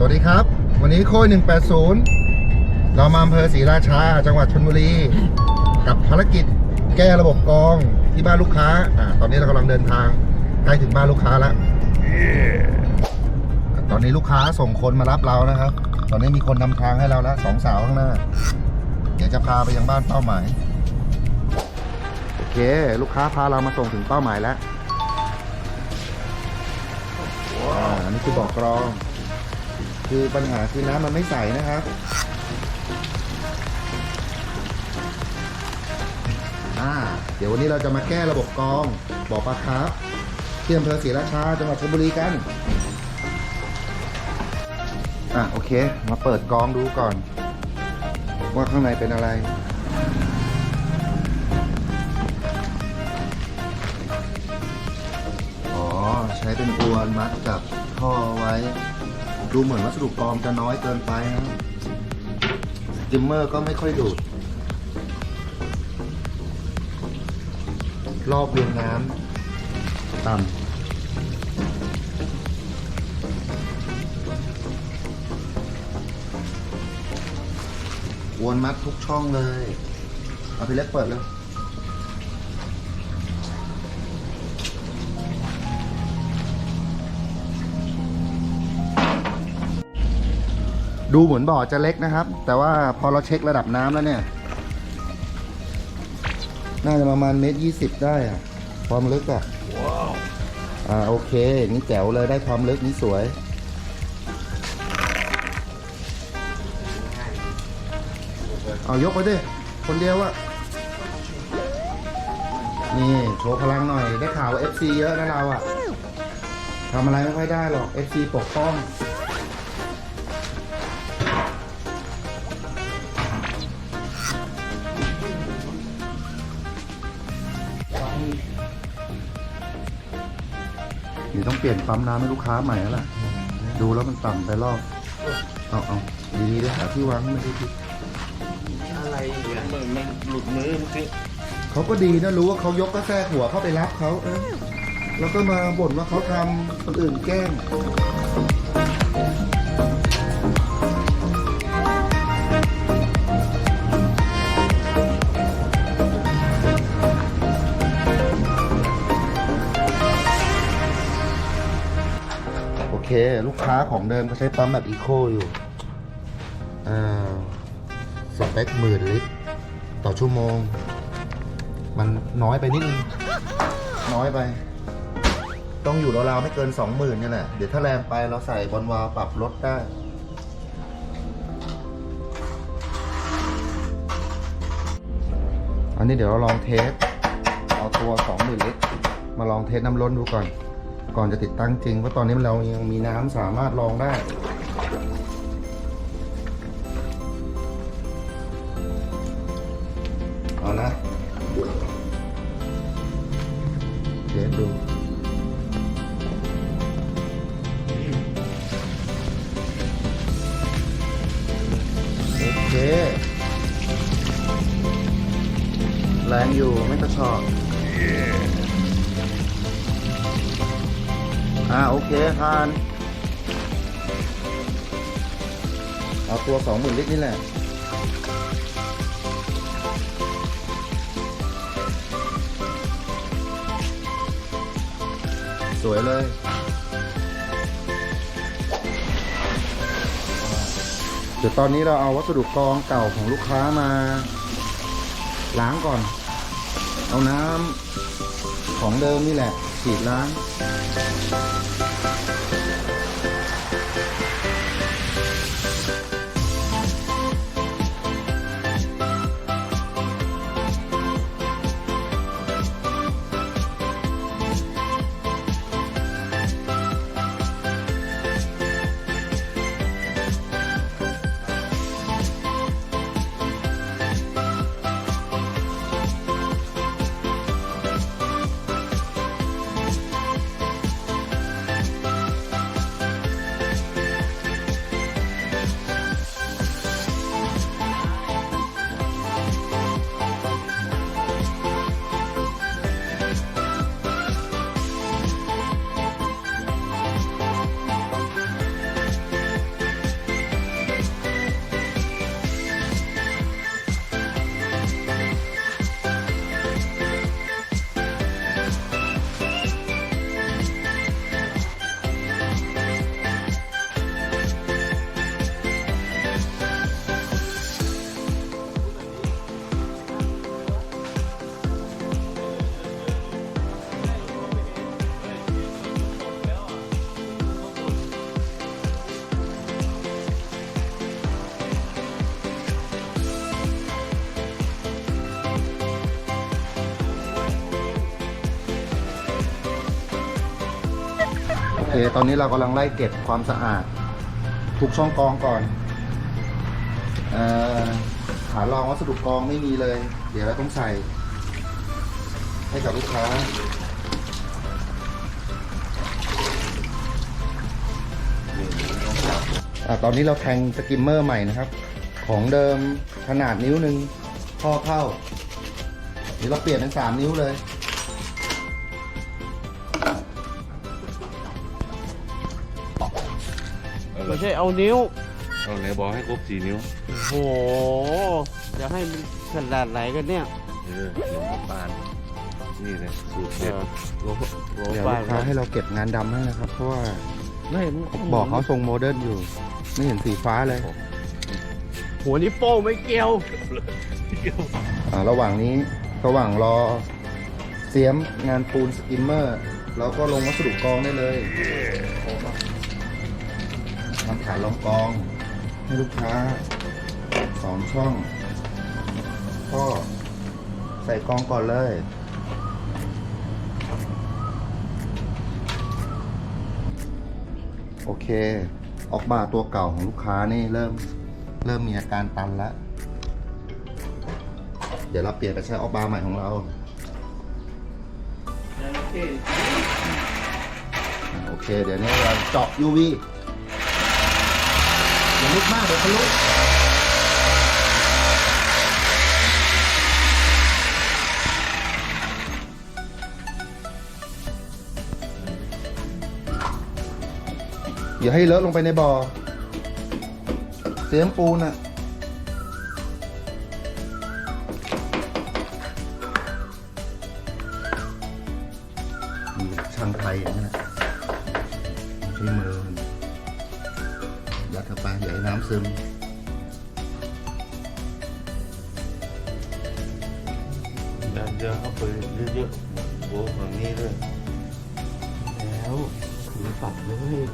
สวัสดีครับ วันนี้โค้ย180 เรามาอำเภอศรีราชา จังหวัดชลบุรี กับภารกิจแก้ระบบกรองที่บ้านลูกค้าอ่าตอนนี้เรากำลังเดินทางใกล้ถึงบ้านลูกค้าแล้ว ตอนนี้ลูกค้าส่งคนมารับเรานะครับ ตอนนี้มีคนนำทางให้เราแล้วสองสาวข้างหน้า เดี๋ยวจะพาไปยังบ้านเป้าหมาย โอเค ลูกค้าพาเรามาส่งถึงเป้าหมายแล้วอ่าอันนี้คือบอกกรอง คือปัญหาคือน้ำมันไม่ใสนะครับอ่าเดี๋ยววันนี้เราจะมาแก้ระบบกองบ่อปลาคร์ฟที่อำเภอศรีราชาจังหวัดชลบุรีกันอะโอเค มาเปิดกองดูก่อน ว่าข้างในเป็นอะไรอ๋อใช้เป็นอวนมัดกับท่อไว้ ดูเหมือนวัสดุกรองจะน้อยเกินไปนะสกิมเมอร์ก็ไม่ค่อยดูด รอบเวียนน้ำต่ำวนมัดทุกช่องเลย เอาพี่เล็กเปิดเลย ดูเหมือนบ่อจะเล็กนะครับ แต่ว่าพอเราเช็คระดับน้ำแล้วเนี่ย น่าจะประมาณเมตรยี่สิบได้อะความลึกอะอ่าโอเค นี่แจ๋วเลยได้ความลึกนี่สวย เอายกไปดิ คนเดียวอะนี่โชว์พลังหน่อย ได้ข่าวว่า FC เยอะนะเราอะทำอะไรไม่ค่อยได้หรอก FC ปกป้อง เปลี่ยนปั๊มน้ำให้ลูกค้าใหม่แล้วล่ะ ดูแล้วมันต่ำไปรอบ เอาเอาดีๆด้วยหาที่วางให้มันดีอะไรเนี่ยมันมันหลุดมือเมื่อกี้ๆเขาก็ดีนะรู้ว่าเขายกก็แทรกหัวเข้าไปรับเขาเออแล้วก็มาบ่นว่าเขาทำคนอื่นแกล้ง เค ลูกค้าของเดิมก็ใช้ปั๊มแบบอีโคอยู่อ่าสเปคหมื่นลิตร ต่อชั่วโมง มันน้อยไปนิดนึง น้อยไป ต้องอยู่ราวๆไม่เกินสองหมื่นนี่แหละ เดี๋ยวถ้าแรงไปเราใส่บอลวาล์วปรับลดได้อันนี้เดี๋ยวเราลองเทส เอาตัวสองหมื่นลิตร มาลองเทสน้ำล้นดูก่อน ก่อนจะติดตั้งจริงเพราะตอนนี้เรายังมีน้ำสามารถรองได้เอานะเทสดูาน เอาตัวสองหมื่นลิตรนี่แหละ สวยเลยเดี๋ยวตอนนี้เราเอาวัสดุกรองเก่าของลูกค้ามา ล้างก่อน เอาน้ำของเดิมนี่แหละ ฉีดล้าง เค ตอนนี้เรากำลังไล่เก็บความสะอาด ทุกช่องกองก่อนเอ่อฐารองวัสดุกองไม่มีเลย เดี๋ยวเราต้องใส่ ให้กับลูกค้าอตอนนี้เราแทงสกิมเมอร์ใหม่นะครับ ของเดิมขนาดนิ้วหนึ่งข้อเข้านี่เราเปลี่ยนเป็นสามนิ้วเลย ไม่ใช่เอานิ้ว เอาไหนบอกให้ครบสี่นิ้ว โอ้โห จะให้มันขนาดไหนกันเนี่ยเออหลวงพ่อปาน นี่เลยสูตรเอเด็ดอหลวงพ่อหลวงเดี๋ยวป้าลูกค้าให้เราเก็บงานดำให้นะครับ เพราะว่าไม่มันบอกเขาทรงโมเดิร์นอยู่ ไม่เห็นสีฟ้าเลยหัวนิ้วโป้งไม่เกี่ยว อ่าระหว่างนี้ระหว่างรอเสียมงานปูนสกิมเมอร์เราก็ลงวัสดุกรองได้เลย ทำฐานรองกอง ให้ลูกค้าสองช่อง ก็ใส่กองก่อนเลยโอเค ออกมาตัวเก่าของลูกค้านี่เริ่มเริ่มมีอาการตันแล้ว เดี๋ยวเราเปลี่ยนไปใช้ออกบาร์ใหม่ของเรา โอเค เดี๋ยวนี้เราเจาะ UV อย่าลุกมากเดี๋ยวเขาลุกอย่าให้เลอะลงไปในบ่อเสียมปูนอะมีช่างไทยอย่างนั้นนะใช้มือ ซึมดันเยอะเข้าไปเยอะๆโอ้ฝั่งนี้ด้วยแล้วถือปัดเลย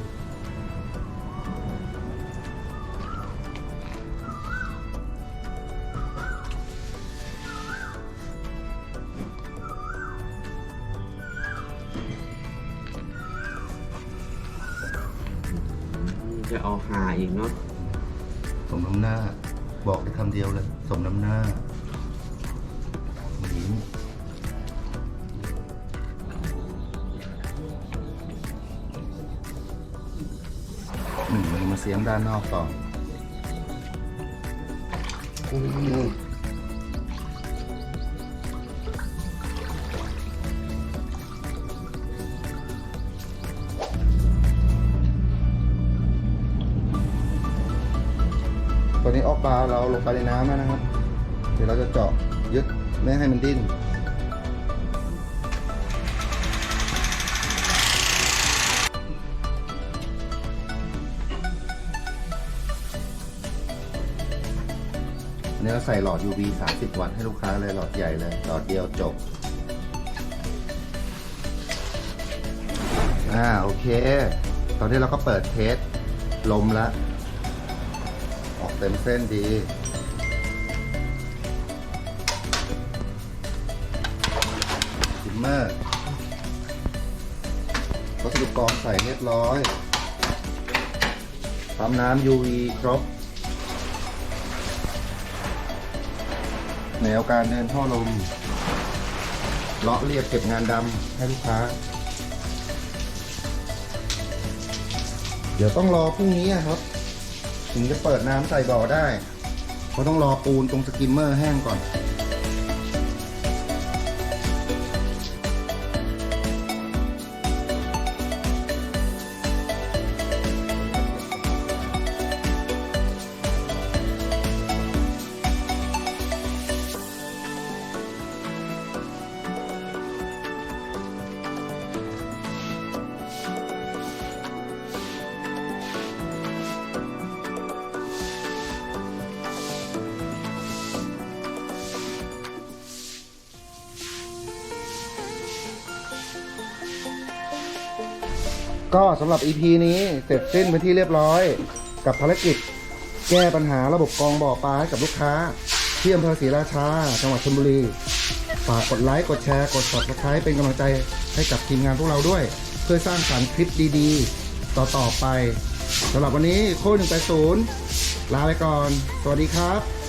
จะเอาหาอีกเนาะ สมน้ำหน้า บอกได้คำเดียวเลย สมน้ำหน้าหนีหนึ่งมันมาเสียมด้านนอกต่ออืม อนนี้ออกปลาเราลงไปในน้ำแล้วนะครับ เดี๋ยวเราจะเจาะยึดไม่ให้มันดิ้นอันนี้เราใส่หลอด UV 30 วัตต์ให้ลูกค้าเลยหลอดใหญ่เลย หลอดเดียวจบ อ่า โอเค ตอนนี้เราก็เปิดเทสลมแล้ว เต็มเส้นดีซิมเมอร์วัสดุกรองใส่เรียบร้อยปั๊มน้ำ UV ครบ แนวการเดินท่อลม เลาะเรียบเก็บงานดำให้ลูกค้า เดี๋ยวต้องรอพรุ่งนี้ครับ ถึงจะเปิดน้ำใส่บ่อได้เขาต้องรอปูนตรงสกิมเมอร์แห้งก่อน ก็สำหรับ EP นี้เสร็จสิ้นเป็นที่เรียบร้อย กับภารกิจ แก้ปัญหาระบบกองบ่อปลาให้กับลูกค้า ที่อำเภอศรีราชา จังหวัดชลบุรี ฝากกดไลค์ กดแชร์ กด subscribe เป็นกำลังใจให้กับทีมงานพวกเราด้วย เพื่อสร้างสรรค์คลิปดีๆ ต่อๆไปสำหรับวันนี้โค้ด180ลาไปก่อน สวัสดีครับ